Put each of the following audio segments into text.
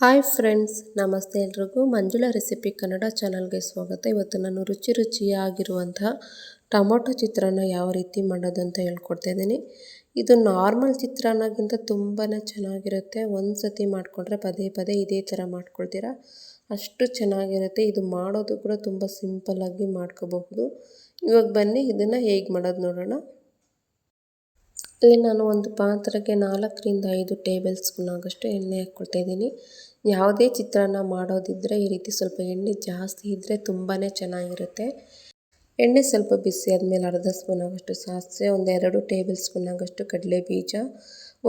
Hi friends, ನಮಸ್ತೆ ಎಲ್ರಿಗೂ. ಮಂಜುಳ recipe Kannada ಚಾನಲ್ಗೆ ಸ್ವಾಗತ. ಇವತ್ತು ನಾನು ರುಚಿ ರುಚಿಯಾಗಿರುವಂತಹ ಟೊಮೊಟೊ ಚಿತ್ರಾನ್ನ ಯಾವ ರೀತಿ ಮಾಡೋದು ಅಂತ ಹೇಳ್ಕೊಡ್ತಾ ಇದ್ದೀನಿ. ಇದು ನಾರ್ಮಲ್ ಚಿತ್ರಾನ್ನಗಿಂತ ತುಂಬಾ ಚೆನ್ನಾಗಿರುತ್ತೆ. ಒಂದು ಸತಿ ಮಾಡಿಕೊಂಡ್ರೆ ಪದೇ ಪದೇ ಇದೇ ಥರ ಮಾಡ್ಕೊಳ್ತೀರಾ? ಅಷ್ಟು ಚೆನ್ನಾಗಿರುತ್ತೆ. ಇದು ಮಾಡೋದು ಕೂಡ ತುಂಬ ಸಿಂಪಲ್ಲಾಗಿ ಮಾಡ್ಕೋಬಹುದು. ಇವಾಗ ಬನ್ನಿ, ಇದನ್ನು ಹೇಗೆ ಮಾಡೋದು ನೋಡೋಣ. ಇಲ್ಲಿ ನಾನು ಒಂದು ಪಾತ್ರೆಗೆ ನಾಲ್ಕರಿಂದ ಐದು ಟೇಬಲ್ ಸ್ಪೂನ್ ಆಗಷ್ಟು ಎಣ್ಣೆ ಹಾಕ್ಕೊಳ್ತಾ ಇದ್ದೀನಿ. ಯಾವುದೇ ಚಿತ್ರಾನ್ನ ಮಾಡೋದಿದ್ದರೆ ಈ ರೀತಿ ಸ್ವಲ್ಪ ಎಣ್ಣೆ ಜಾಸ್ತಿ ಇದ್ದರೆ ತುಂಬಾ ಚೆನ್ನಾಗಿರುತ್ತೆ. ಎಣ್ಣೆ ಸ್ವಲ್ಪ ಬಿಸಿ ಆದಮೇಲೆ ಅರ್ಧ ಸ್ಪೂನ್ ಆಗೋಷ್ಟು ಸಾಸಿವೆ ಒಂದೆರಡು ಟೇಬಲ್ ಸ್ಪೂನ್ ಆಗೋಷ್ಟು ಕಡಲೆ ಬೀಜ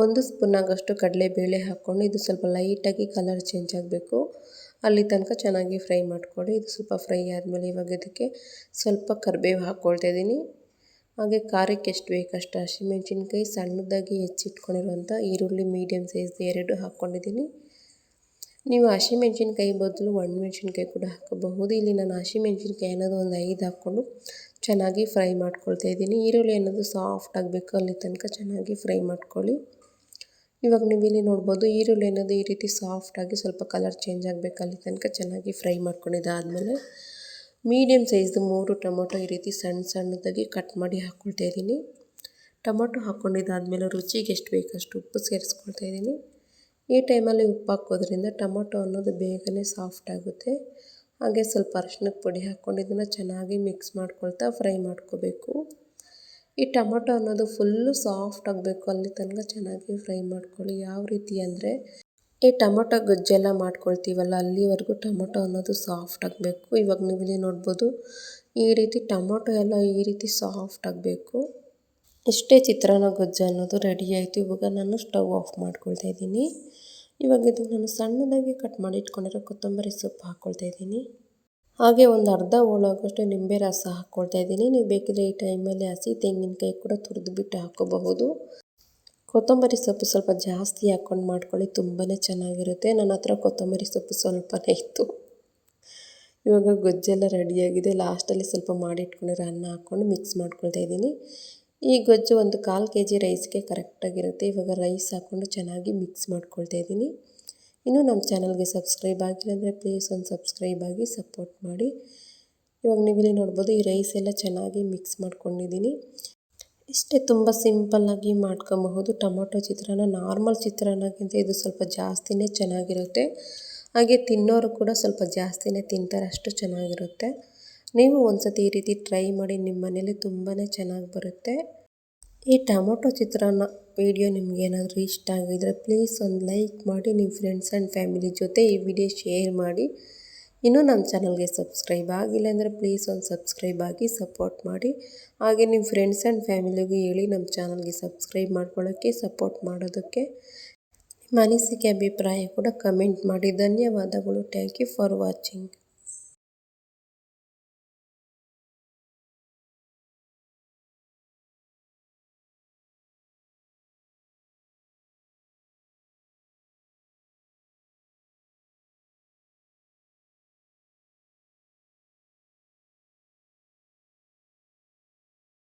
ಒಂದು ಸ್ಪೂನ್ ಆಗೋಷ್ಟು ಕಡಲೆಬೇಳೆ ಹಾಕ್ಕೊಂಡು ಇದು ಸ್ವಲ್ಪ ಲೈಟಾಗಿ ಕಲರ್ ಚೇಂಜ್ ಆಗಬೇಕು. ಅಲ್ಲಿ ತನಕ ಚೆನ್ನಾಗಿ ಫ್ರೈ ಮಾಡ್ಕೊಳ್ಳಿ. ಇದು ಸ್ವಲ್ಪ ಫ್ರೈ ಆದಮೇಲೆ ಇವಾಗ ಇದಕ್ಕೆ ಸ್ವಲ್ಪ ಕರಿಬೇವು ಹಾಕ್ಕೊಳ್ತಾ ಇದ್ದೀನಿ. ಹಾಗೆ ಖಾರಕ್ಕೆ ಎಷ್ಟು ಬೇಕಷ್ಟು ಹಸಿಮೆಣ್ಸಿನ್ಕಾಯಿ ಸಣ್ಣದಾಗಿ ಹೆಚ್ಚಿಟ್ಕೊಂಡಿರುವಂಥ ಈರುಳ್ಳಿ ಮೀಡಿಯಮ್ ಸೈಜ್ ಎರಡು ಹಾಕ್ಕೊಂಡಿದ್ದೀನಿ. ನೀವು ಹಸಿಮೆಣ್ಸಿನ್ಕಾಯಿ ಬದಲು ಒಣಮೆಣ್ಸಿನ್ಕಾಯಿ ಕೂಡ ಹಾಕಬಹುದು. ಇಲ್ಲಿ ನಾನು ಹಸಿಮೆಣ್ಸಿನ್ಕಾಯಿ ಅನ್ನೋದು ಒಂದು ಐದು ಹಾಕ್ಕೊಂಡು ಚೆನ್ನಾಗಿ ಫ್ರೈ ಮಾಡ್ಕೊಳ್ತಾ ಇದ್ದೀನಿ. ಈರುಳ್ಳಿ ಅನ್ನೋದು ಸಾಫ್ಟ್ ಆಗಬೇಕು ಅಲ್ಲಿ ತನಕ ಚೆನ್ನಾಗಿ ಫ್ರೈ ಮಾಡ್ಕೊಳ್ಳಿ. ಇವಾಗ ನೀವು ಇಲ್ಲಿ ನೋಡ್ಬೋದು, ಈರುಳ್ಳಿ ಅನ್ನೋದು ಈ ರೀತಿ ಸಾಫ್ಟಾಗಿ ಸ್ವಲ್ಪ ಕಲರ್ ಚೇಂಜ್ ಆಗಬೇಕು ಅಲ್ಲಿ ತನಕ ಚೆನ್ನಾಗಿ ಫ್ರೈ ಮಾಡ್ಕೊಂಡಿದ್ದಾದಮೇಲೆ. ಮೀಡಿಯಮ್ ಸೈಜ್ದು ಮೂರು ಟೊಮೊಟೊ ಈ ರೀತಿ ಸಣ್ಣ ಸಣ್ಣದಾಗಿ ಕಟ್ ಮಾಡಿ ಹಾಕ್ಕೊಳ್ತಾ ಇದ್ದೀನಿ. ಟೊಮೊಟೊ ಹಾಕ್ಕೊಂಡಿದ್ದಾದಮೇಲೆ ರುಚಿಗೆ ಎಷ್ಟು ಬೇಕಷ್ಟು ಉಪ್ಪು ಸೇರಿಸ್ಕೊಳ್ತಾ ಇದ್ದೀನಿ. ಈ ಟೈಮಲ್ಲಿ ಉಪ್ಪು ಹಾಕೋದ್ರಿಂದ ಟೊಮೊಟೊ ಅನ್ನೋದು ಬೇಗನೆ ಸಾಫ್ಟ್ ಆಗುತ್ತೆ. ಹಾಗೆ ಸ್ವಲ್ಪ ಅರಿಶಿನದ ಪುಡಿ ಹಾಕ್ಕೊಂಡು ಇದನ್ನು ಚೆನ್ನಾಗಿ ಮಿಕ್ಸ್ ಮಾಡ್ಕೊಳ್ತಾ ಫ್ರೈ ಮಾಡ್ಕೋಬೇಕು. ಈ ಟೊಮೊಟೊ ಅನ್ನೋದು ಫುಲ್ಲು ಸಾಫ್ಟ್ ಆಗಬೇಕು ಅಲ್ಲಿ ತನಕ ಚೆನ್ನಾಗಿ ಫ್ರೈ ಮಾಡ್ಕೊಳ್ಳಿ. ಯಾವ ರೀತಿ ಅಂದರೆ ಈ ಟೊಮೊಟೊ ಗೊಜ್ಜೆಲ್ಲ ಮಾಡ್ಕೊಳ್ತೀವಲ್ಲ, ಅಲ್ಲಿವರೆಗೂ ಟೊಮೊಟೊ ಅನ್ನೋದು ಸಾಫ್ಟ್ ಆಗಬೇಕು. ಇವಾಗ ನೀವು ಇಲ್ಲಿ ನೋಡ್ಬೋದು, ಈ ರೀತಿ ಟೊಮೊಟೊ ಎಲ್ಲ ಈ ರೀತಿ ಸಾಫ್ಟ್ ಆಗಬೇಕು. ಇಷ್ಟೇ ಚಿತ್ರಾನ್ನ ಗೊಜ್ಜು ಅನ್ನೋದು ರೆಡಿ ಆಯಿತು. ಇವಾಗ ನಾನು ಸ್ಟವ್ ಆಫ್ ಮಾಡ್ಕೊಳ್ತಾ ಇದ್ದೀನಿ. ಇವಾಗ ಇದು ನಾನು ಸಣ್ಣದಾಗಿ ಕಟ್ ಮಾಡಿ ಇಟ್ಕೊಂಡಿರೋ ಕೊತ್ತಂಬರಿ ಸೊಪ್ಪು ಹಾಕ್ಕೊಳ್ತಾ ಇದ್ದೀನಿ. ಹಾಗೆ ಒಂದು ಅರ್ಧ ಹೋಳಾಗೋಷ್ಟು ನಿಂಬೆ ರಸ ಹಾಕ್ಕೊಳ್ತಾ ಇದ್ದೀನಿ. ನೀವು ಬೇಕಿದ್ರೆ ಈ ಟೈಮಲ್ಲಿ ಹಸಿ ತೆಂಗಿನಕಾಯಿ ಕೂಡ ತುರಿದು ಬಿಟ್ಟು ಹಾಕೋಬಹುದು. ಕೊತ್ತಂಬರಿ ಸೊಪ್ಪು ಸ್ವಲ್ಪ ಜಾಸ್ತಿ ಹಾಕ್ಕೊಂಡು ಮಾಡ್ಕೊಳ್ಳಿ ತುಂಬಾ ಚೆನ್ನಾಗಿರುತ್ತೆ. ನನ್ನ ಹತ್ರ ಕೊತ್ತಂಬರಿ ಸೊಪ್ಪು ಸ್ವಲ್ಪನೇ ಇತ್ತು. ಇವಾಗ ಗೊಜ್ಜೆಲ್ಲ ರೆಡಿಯಾಗಿದೆ. ಲಾಸ್ಟಲ್ಲಿ ಸ್ವಲ್ಪ ಮಾಡಿಟ್ಕೊಂಡಿರೋ ಅನ್ನ ಹಾಕ್ಕೊಂಡು ಮಿಕ್ಸ್ ಮಾಡ್ಕೊಳ್ತಾ ಇದ್ದೀನಿ. ಈ ಗೊಜ್ಜು ಒಂದು ಕಾಲು ಕೆ ಜಿ ರೈಸ್ಗೆ ಕರೆಕ್ಟಾಗಿರುತ್ತೆ. ಇವಾಗ ರೈಸ್ ಹಾಕ್ಕೊಂಡು ಚೆನ್ನಾಗಿ ಮಿಕ್ಸ್ ಮಾಡ್ಕೊಳ್ತಾ ಇದ್ದೀನಿ. ಇನ್ನೂ ನಮ್ಮ ಚಾನಲ್ಗೆ ಸಬ್ಸ್ಕ್ರೈಬ್ ಆಗಿಲ್ಲ ಅಂದರೆ ಪ್ಲೀಸ್ ಒಂದು ಸಬ್ಸ್ಕ್ರೈಬ್ ಆಗಿ ಸಪೋರ್ಟ್ ಮಾಡಿ. ಇವಾಗ ನೀವಿಲ್ಲಿ ನೋಡ್ಬೋದು ಈ ರೈಸ್ ಎಲ್ಲ ಚೆನ್ನಾಗಿ ಮಿಕ್ಸ್ ಮಾಡ್ಕೊಂಡಿದ್ದೀನಿ. ಇಷ್ಟೇ ತುಂಬ ಸಿಂಪಲ್ಲಾಗಿ ಮಾಡ್ಕೊಬಹುದು. ಟೊಮೊಟೊ ಚಿತ್ರಾನ್ನ ನಾರ್ಮಲ್ ಚಿತ್ರಾನ್ನಕ್ಕಿಂತ ಇದು ಸ್ವಲ್ಪ ಜಾಸ್ತಿನೇ ಚೆನ್ನಾಗಿರುತ್ತೆ. ಹಾಗೆ ತಿನ್ನೋರು ಕೂಡ ಸ್ವಲ್ಪ ಜಾಸ್ತಿನೇ ತಿಂತಾರೆ, ಅಷ್ಟು ಚೆನ್ನಾಗಿರುತ್ತೆ. ನೀವು ಒಂದು ಸತಿ ಈ ರೀತಿ ಟ್ರೈ ಮಾಡಿ ನಿಮ್ಮ ಮನೇಲಿ ತುಂಬಾ ಚೆನ್ನಾಗಿ ಬರುತ್ತೆ. ಈ ಟೊಮೊಟೊ ಚಿತ್ರಾನ್ನ ವಿಡಿಯೋ ನಿಮ್ಗೆ ಏನಾದರೂ ಇಷ್ಟ ಆಗಿದ್ರೆ ಪ್ಲೀಸ್ ಒಂದು ಲೈಕ್ ಮಾಡಿ, ನಿಮ್ಮ ಫ್ರೆಂಡ್ಸ್ ಆ್ಯಂಡ್ ಫ್ಯಾಮಿಲಿ ಜೊತೆ ಈ ವಿಡಿಯೋ ಶೇರ್ ಮಾಡಿ. ಇನ್ನೂ ನಮ್ಮ ಚಾನಲ್ಗೆ ಸಬ್ಸ್ಕ್ರೈಬ್ ಆಗಿಲ್ಲ ಅಂದರೆ ಪ್ಲೀಸ್ ಒಂದು ಸಬ್ಸ್ಕ್ರೈಬ್ ಆಗಿ ಸಪೋರ್ಟ್ ಮಾಡಿ. ಹಾಗೆ ನಿಮ್ಮ ಫ್ರೆಂಡ್ಸ್ ಆ್ಯಂಡ್ ಫ್ಯಾಮಿಲಿಗೂ ಹೇಳಿ ನಮ್ಮ ಚಾನಲ್ಗೆ ಸಬ್ಸ್ಕ್ರೈಬ್ ಮಾಡ್ಕೊಳ್ಳೋಕ್ಕೆ, ಸಪೋರ್ಟ್ ಮಾಡೋದಕ್ಕೆ. ನಿಮ್ಮ ಅನಿಸಿಕೆ, ಅಭಿಪ್ರಾಯ ಕೂಡ ಕಮೆಂಟ್ ಮಾಡಿ. ಧನ್ಯವಾದಗಳು. Thank you for watching.